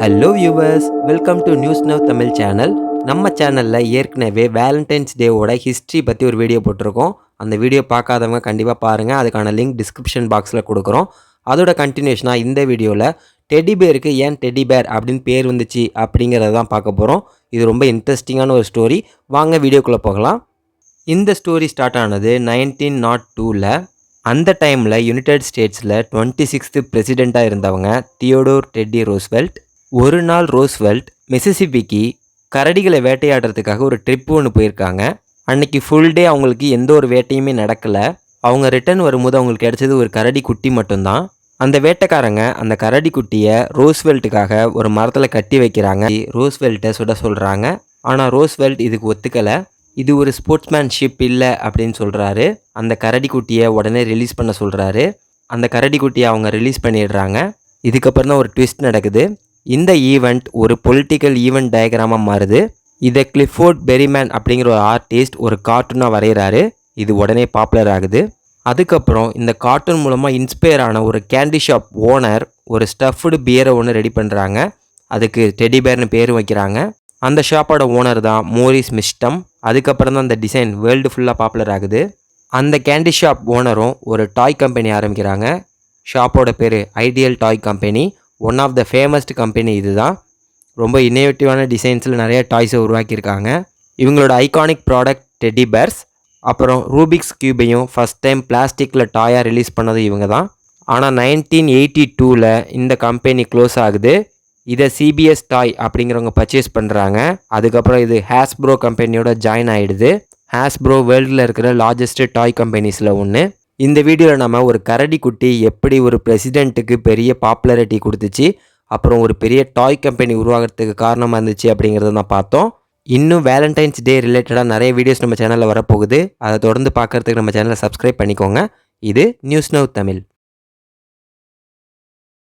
Hello viewers welcome to news now Tamil channel நம்ம சேனலில் ஏற்கனவே வேலண்டைன்ஸ் டேவோட ஹிஸ்ட்ரி பற்றி ஒரு வீடியோ போட்டிருக்கோம். அந்த வீடியோ பார்க்காதவங்க கண்டிப்பாக பாருங்கள் அதுக்கான லிங்க் டிஸ்கிரிப்ஷன் பாக்ஸில் கொடுக்குறோம். அதோட கண்டினியூஷனாக இந்த வீடியோவில் டெடி பேருக்கு ஏன் டெடி பேர் அப்படின்னு பேர் வந்துச்சு அப்படிங்கிறத தான் பார்க்க போகிறோம் இது ரொம்ப இன்ட்ரெஸ்டிங்கான ஒரு ஸ்டோரி வாங்க வீடியோக்குள்ளே போகலாம். இந்த ஸ்டோரி ஸ்டார்ட் ஆனது நைன்டீன் நாட் டூவில் அந்த டைமில் யுனைடெட் ஸ்டேட்ஸில் டுவெண்ட்டி சிக்ஸ்த்து பிரசிடெண்ட்டாக இருந்தவங்க தியோடோர் டெட்டி ரோஸ்வெல்ட் ஒரு நாள் ரோஸ்வெல்ட் மிசிசிபிக்கு கரடிகளை வேட்டையாடுறதுக்காக ஒரு ட்ரிப் ஒன்று போயிருக்காங்க. அன்னைக்கு ஃபுல் டே அவங்களுக்கு எந்த ஒரு வேட்டையுமே நடக்கலை. அவங்க ரிட்டர்ன் வரும்போது அவங்களுக்கு கிடைச்சது ஒரு கரடி குட்டி மட்டும்தான். அந்த வேட்டைக்காரங்க அந்த கரடி குட்டியை ரோஸ்வெல்ட்டுக்காக ஒரு மரத்தில் கட்டி வைக்கிறாங்க. ரோஸ்வெல்ட்டை சுட சொல்கிறாங்க ஆனால் ரோஸ்வெல்ட் இதுக்கு ஒத்துக்கலை. இது ஒரு ஸ்போர்ட்ஸ்மேன்ஷிப் இல்லை அப்படின்னு சொல்கிறாரு அந்த கரடி குட்டியை உடனே ரிலீஸ் பண்ண சொல்கிறாரு அந்த கரடி குட்டியை அவங்க ரிலீஸ் பண்ணிடுறாங்க. இதுக்கப்புறம் தான் ஒரு ட்விஸ்ட் நடக்குது. இந்த ஈவெண்ட் ஒரு பொலிட்டிக்கல் ஈவெண்ட் டயக்ராமாக மாறுது. இதை கிளிஃபோர்ட் பெரிமேன் அப்படிங்கிற ஒரு ஆர்டிஸ்ட் ஒரு கார்ட்டூனாக வரைகிறாரு இது உடனே பாப்புலர் ஆகுது. அதுக்கப்புறம் இந்த கார்ட்டூன் மூலமாக இன்ஸ்பயர் ஆன ஒரு கேண்டி ஷாப் ஓனர் ஒரு ஸ்டஃப்டு பியரை ஒன்று ரெடி பண்ணுறாங்க அதுக்கு டெடி பேர்னு பேர் வைக்கிறாங்க. அந்த ஷாப்போட ஓனர் தான் மோரிஸ் மிஸ்டம் அதுக்கப்புறம் தான் அந்த டிசைன் வேர்ல்டு ஃபுல்லாக பாப்புலர் ஆகுது. அந்த கேண்டி ஷாப் ஓனரும் ஒரு டாய் கம்பெனி ஆரம்பிக்கிறாங்க. ஷாப்போட பேர் ideal toy company one of the famousest company இதுதான். ரொம்ப இன்னோவேட்டிவான டிசைன்ஸில் நிறைய டாய்ஸை உருவாக்கியிருக்காங்க. இவங்களோட ஐகானிக் ப்ராடக்ட் டெடி பேர்ஸ் அப்புறம் ரூபிக்ஸ் கியூபையும் ஃபஸ்ட் டைம் பிளாஸ்டிக்கில் டாயாக ரிலீஸ் பண்ணது இவங்க தான் ஆனால் நைன்டீன் எயிட்டி டூவில் இந்த கம்பெனி க்ளோஸ் ஆகுது. இதை சிபிஎஸ் டாய் அப்படிங்கிறவங்க பர்ச்சேஸ் பண்ணுறாங்க அதுக்கப்புறம் இது ஹேஸ்ப்ரோ கம்பெனியோட ஜாயின் ஆகிடுது ஹேஸ்ப்ரோ வேர்ல்டில் இருக்கிற லார்ஜஸ்ட் டாய் கம்பெனிஸில் ஒன்று இந்த வீடியோவில் நம்ம ஒரு கரடி குட்டி எப்படி ஒரு பிரசிடெண்ட்டுக்கு பெரிய பாப்புலாரிட்டி கொடுத்துச்சு அப்புறம் ஒரு பெரிய டாய் கம்பெனி உருவாகிறதுக்கு காரணமாக இருந்துச்சு அப்படிங்கிறத நான் பார்த்தோம். இன்னும் வேலண்டைன்ஸ் டே ரிலேட்டடாக நிறைய வீடியோஸ் நம்ம சேனலில் வரப்போகுது. அதை தொடர்ந்து பார்க்குறதுக்கு நம்ம சேனலை சப்ஸ்கிரைப் பண்ணிக்கோங்க. இது நியூஸ் நவ் தமிழ்.